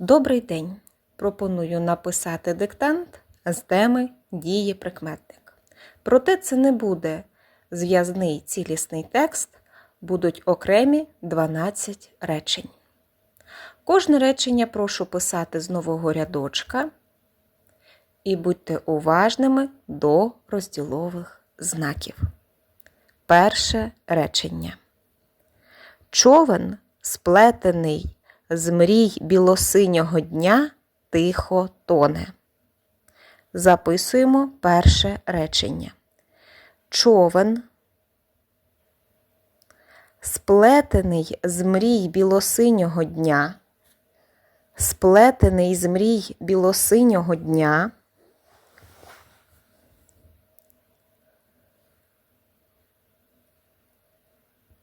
Добрий день! Пропоную написати диктант з теми дії прикметник. Проте це не буде зв'язний цілісний текст, будуть окремі 12 речень. Кожне речення прошу писати з нового рядочка і будьте уважними до розділових знаків. Перше речення. Човен, сплетений з мрій білосинього дня, тихо тоне. Записуємо перше речення. Човен, сплетений з мрій білосинього дня, сплетений з мрій білосинього дня.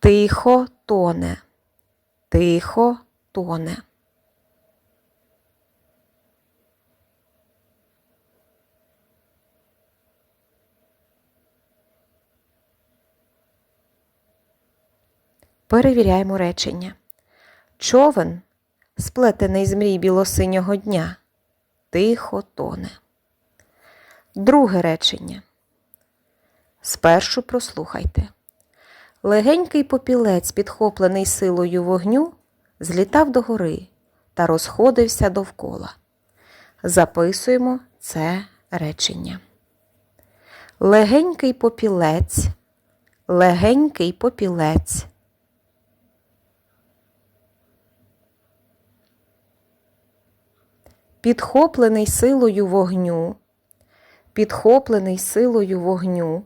Тихо тоне, тихо тоне. Перевіряємо речення. Човен, сплетений з мрій білосинього дня, тихо тоне. Друге речення. Спершу прослухайте. Легенький попілець, підхоплений силою вогню, злітав до гори та розходився довкола. Записуємо це речення. Легенький попілець, легенький попілець. Підхоплений силою вогню, підхоплений силою вогню.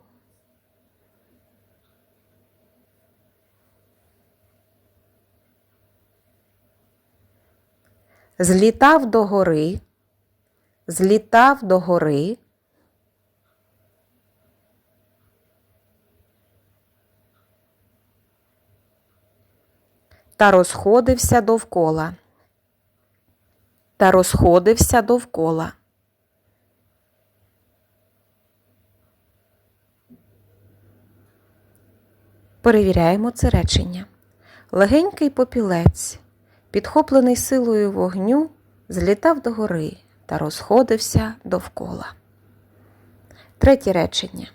Злітав до гори, злітав до гори. Та розходився довкола. Та розходився довкола. Перевіряємо це речення. Легенький попілець, підхоплений силою вогню, злітав до гори та розходився довкола. Третє речення.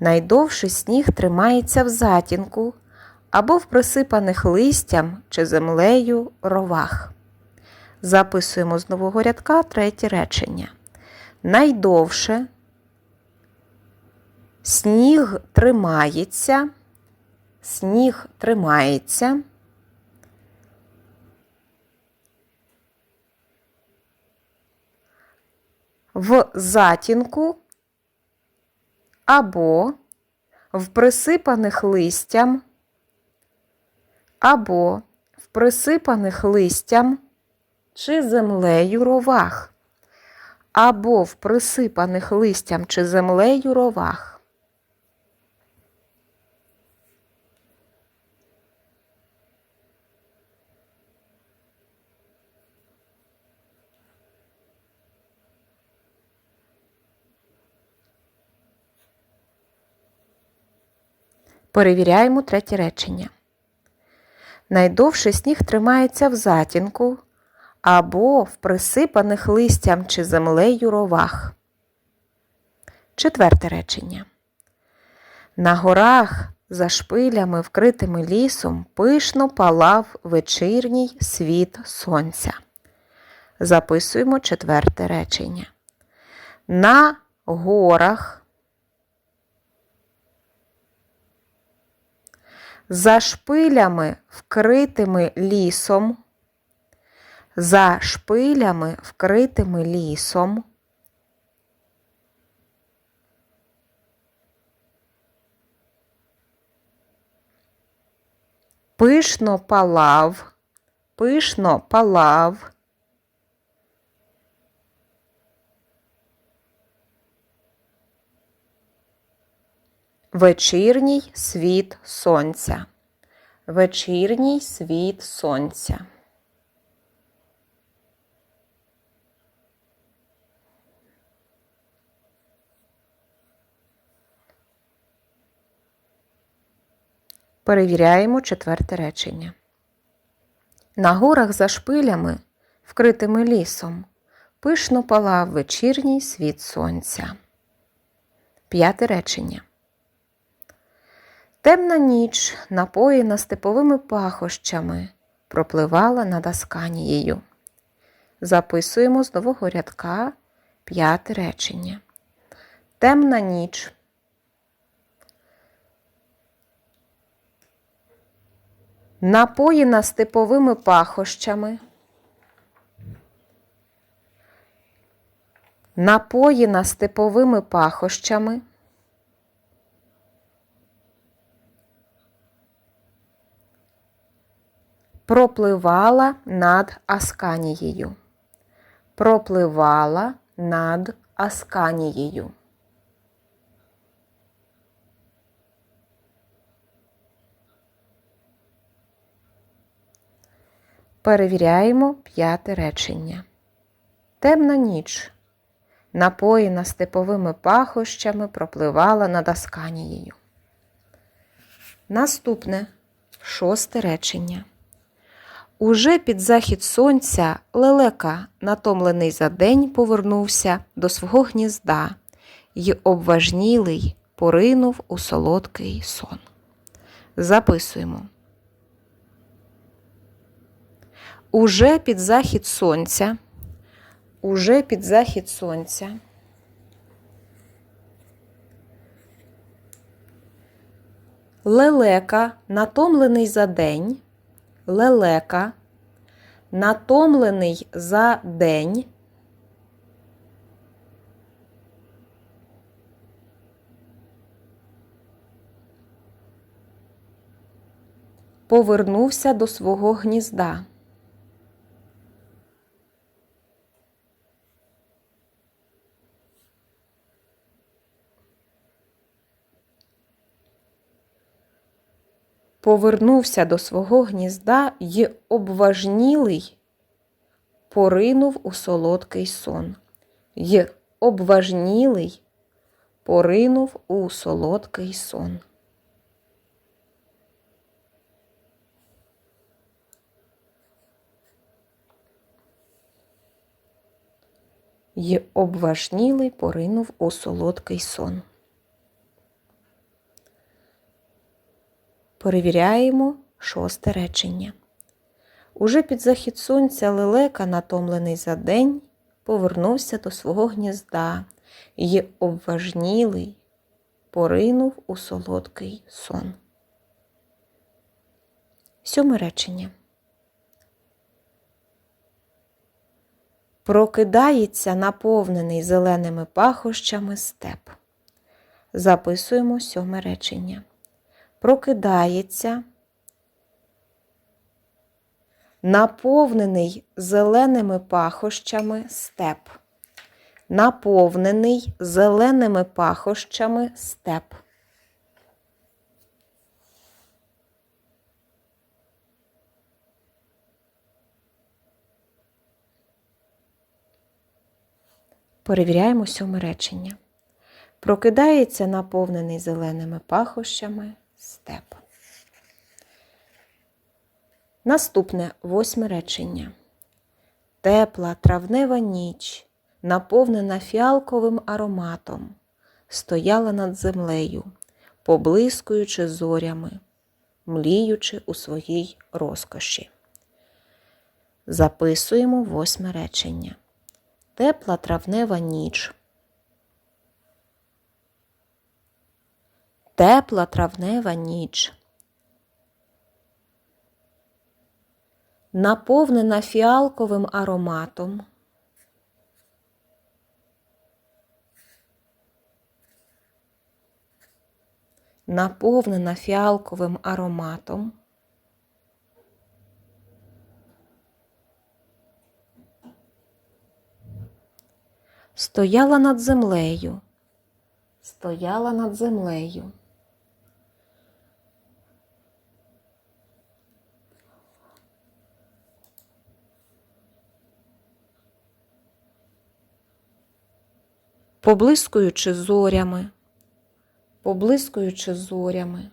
Найдовший сніг тримається в затінку або в присипаних листям чи землею ровах. Записуємо з нового рядка третє речення. Найдовше сніг тримається, сніг тримається. В затінку або в присипаних листям, або в присипаних листям чи землею ровах, або в присипаних листям чи землею ровах. Перевіряємо третє речення. Найдовший сніг тримається в затінку або в присипаних листям чи землею ровах. Четверте речення. На горах за шпилями, вкритими лісом, пишно палав вечірній світ сонця. Записуємо четверте речення. На горах за шпилями, вкритими лісом, за шпилями, вкритими лісом. Пишно палав, пишно палав. Вечірній світ сонця. Вечірній світ сонця. Перевіряємо четверте речення. На горах за шпилями вкритими лісом, пишно палав вечірній світ сонця. П'яте речення. Темна ніч, напоїна степовими пахощами, пропливала над Асканією. Записуємо з нового рядка п'яте речення. Темна ніч. Напоїна степовими пахощами. Напоїна степовими пахощами. Пропливала над Асканією. Пропливала над Асканією. Перевіряємо п'яте речення. Темна ніч, напоїна степовими пахощами, пропливала над Асканією. Наступне шосте речення. Уже під захід сонця лелека, натомлений за день, повернувся до свого гнізда й обважнілий поринув у солодкий сон. Записуємо. Уже під захід сонця. Уже під захід сонця. Лелека, натомлений за день. Лелека, натомлений за день. Повернувся до свого гнізда. Повернувся до свого гнізда й обважнілий поринув у солодкий сон. Й обважнілий поринув у солодкий сон. Й обважнілий поринув у солодкий сон. Перевіряємо шосте речення. Уже під захід сонця лелека, натомлений за день, повернувся до свого гнізда й обважнілий поринув у солодкий сон. Сьоме речення. Прокидається наповнений зеленими пахощами степ. Записуємо сьоме речення прокидається, наповнений зеленими пахощами степ. Наповнений зеленими пахощами степ. Перевіряємо сьоме речення. Прокидається наповнений зеленими пахощами степ. Наступне восьме речення. Тепла травнева ніч, наповнена фіалковим ароматом, стояла над землею, поблискуючи зорями, мліючи у своїй розкоші. Записуємо восьме речення. Тепла травнева ніч. Тепла травнева ніч. Наповнена фіалковим ароматом. Наповнена фіалковим ароматом. Стояла над землею. Стояла над землею. Поблискуючи зорями, поблискуючи зорями.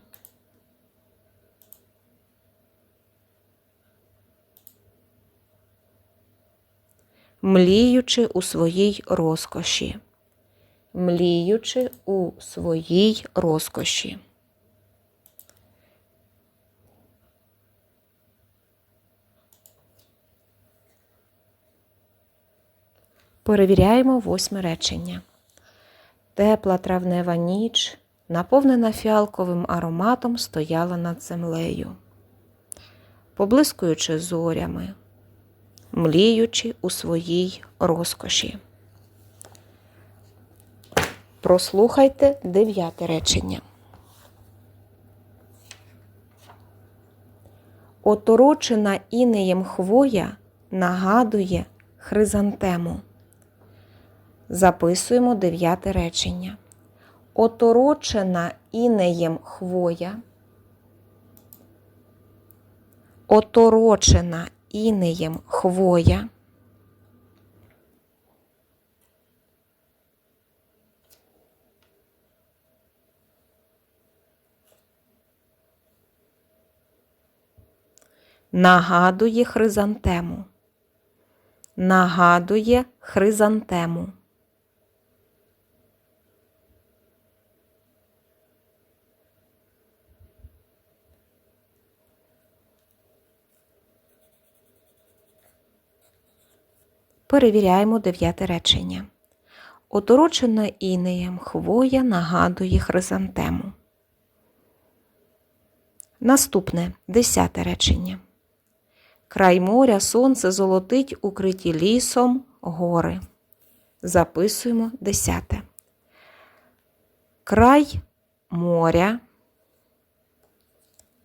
мліючи у своїй розкоші. Мліючи у своїй розкоші. Перевіряємо восьме речення. Тепла травнева ніч, наповнена фіалковим ароматом, стояла над землею, поблискуючи зорями, мліючи у своїй розкоші. Прослухайте дев'яте речення. Оторочена інеєм хвоя нагадує хризантему. Записуємо дев'яте речення. Оторочена інеєм хвоя. Оторочена інеєм хвоя. Нагадує хризантему. Нагадує хризантему. Перевіряємо дев'яте речення. Оторочена інеєм хвоя нагадує хризантему. Наступне десяте речення. Край моря сонце золотить укриті лісом гори. Записуємо десяте. Край моря.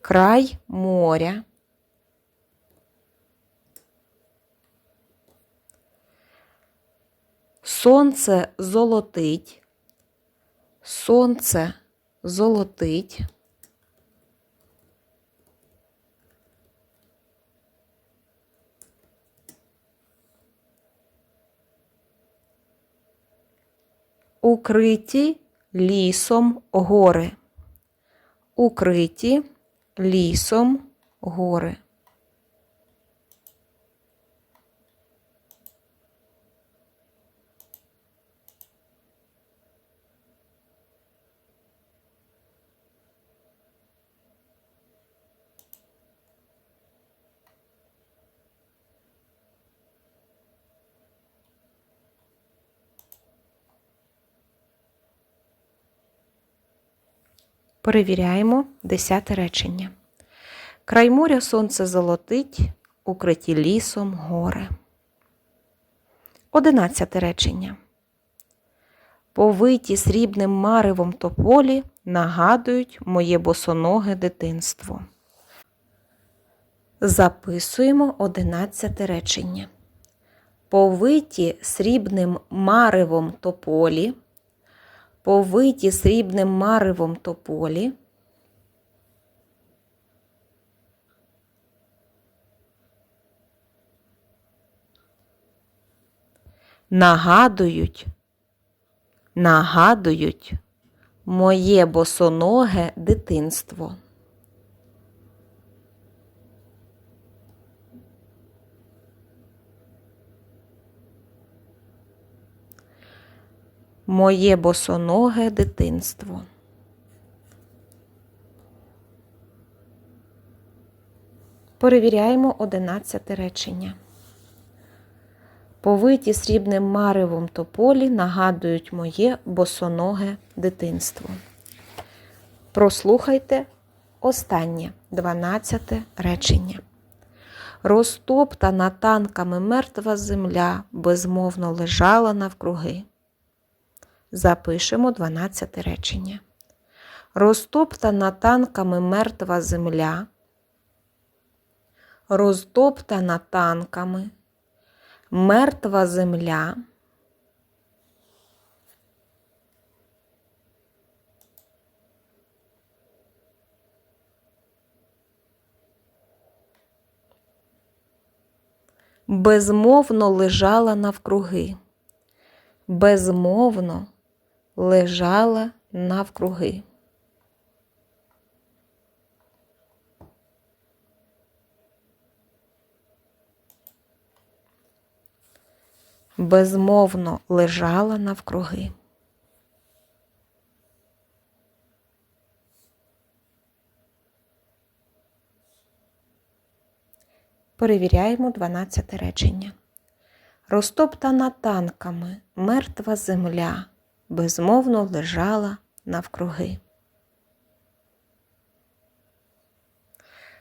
Край моря. Сонце золотить. Сонце золотить. Укриті лісом гори. Укриті лісом гори. Перевіряємо десяте речення. Край моря сонце золотить, укриті лісом гори. Одинадцяте речення. Повиті срібним маревом тополі нагадують моє босоноге дитинство. Записуємо одинадцяте речення. Повиті срібним маревом тополі повиті срібним маревом тополі, нагадують, нагадують моє босоноге дитинство. Моє босоноге дитинство. Перевіряємо одинадцяте речення. Повиті срібним маревом тополі нагадують моє босоноге дитинство. Прослухайте останнє дванадцяте речення. Розтоптана танками мертва земля безмовно лежала навкруги. Запишемо 12 речення. Розтоптана танками мертва земля. Розтоптана танками. Мертва земля. Безмовно лежала навкруги. Безмовно лежала навкруги. безмовно лежала навкруги. Перевіряємо 12 речення. Розтоптана танками мертва земля безмовно лежала навкруги.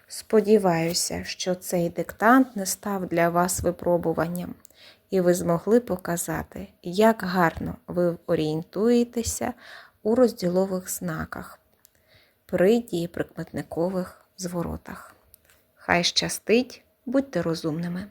Сподіваюся, що цей диктант не став для вас випробуванням, і ви змогли показати, як гарно ви орієнтуєтеся у розділових знаках при дієприкметникових зворотах. Хай щастить, будьте розумними!